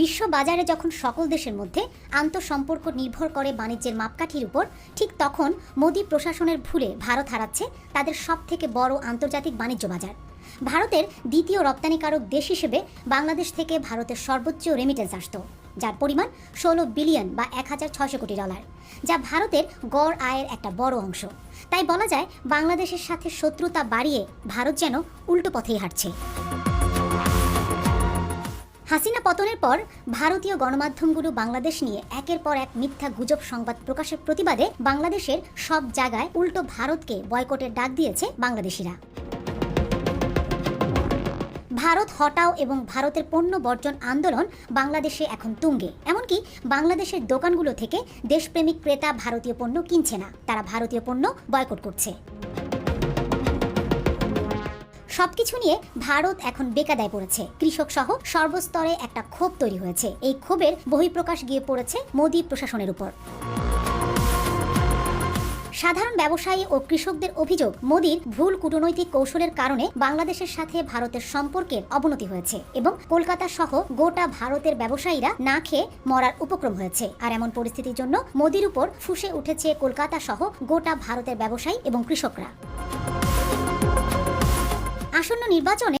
বিশ্ব বাজারে যখন সকল দেশের মধ্যে আন্তঃসম্পর্ক নির্ভর করে বাণিজ্যের মাপকাঠির উপর, ঠিক তখন মোদী প্রশাসনের ভুলে ভারত হারাচ্ছে তাদের সব থেকে বড় আন্তর্জাতিক বাণিজ্য বাজার। ভারতের দ্বিতীয় রপ্তানিকারক দেশ হিসেবে বাংলাদেশ থেকে ভারতের সর্বোচ্চ রেমিটেন্স আসত, যার পরিমাণ ষোলো বিলিয়ন বা এক হাজার ছশো কোটি ডলার যা ভারতের গড় আয়ের একটা বড় অংশ। তাই বলা যায়, বাংলাদেশের সাথে শত্রুতা বাড়িয়ে ভারত যেন উল্টো পথেই হাঁটছে। হাসিনা পতনের পর ভারতীয় গণমাধ্যমগুলো বাংলাদেশ নিয়ে একের পর এক মিথ্যা গুজব সংবাদ প্রকাশের প্রতিবাদে বাংলাদেশের সব জায়গায় উল্টো ভারতকে বয়কটের ডাক দিয়েছে বাংলাদেশিরা। ভারত হটাও এবং ভারতের পণ্য বর্জন আন্দোলন বাংলাদেশে এখন তুঙ্গে। এমনকি বাংলাদেশের দোকানগুলো থেকে দেশপ্রেমিক ক্রেতা ভারতীয় পণ্য কিনছে না। তারা ভারতীয় পণ্য বয়কট করছে। সবকিছু নিয়ে ভারত এখন বেকাদায় পড়েছে। কৃষক সহ সর্বস্তরে একটা ক্ষোভ তৈরি হয়েছে। এই ক্ষোভের বহিঃপ্রকাশ গিয়ে পড়েছে মোদী প্রশাসনের উপর। সাধারণ ব্যবসায়ী ও কৃষকদের অভিযোগ, মোদীর ভুল কূটনৈতিক কৌশলের কারণে বাংলাদেশের সাথে ভারতের সম্পর্কের অবনতি হয়েছে এবং কলকাতা সহ গোটা ভারতের ব্যবসায়ীরা না খেয়ে মরার উপক্রম হয়েছে। আর এমন পরিস্থিতির জন্য মোদীর উপর ফুসে উঠেছে কলকাতা সহ গোটা ভারতের ব্যবসায়ী এবং কৃষকরা। আসন্ন নির্বাচনে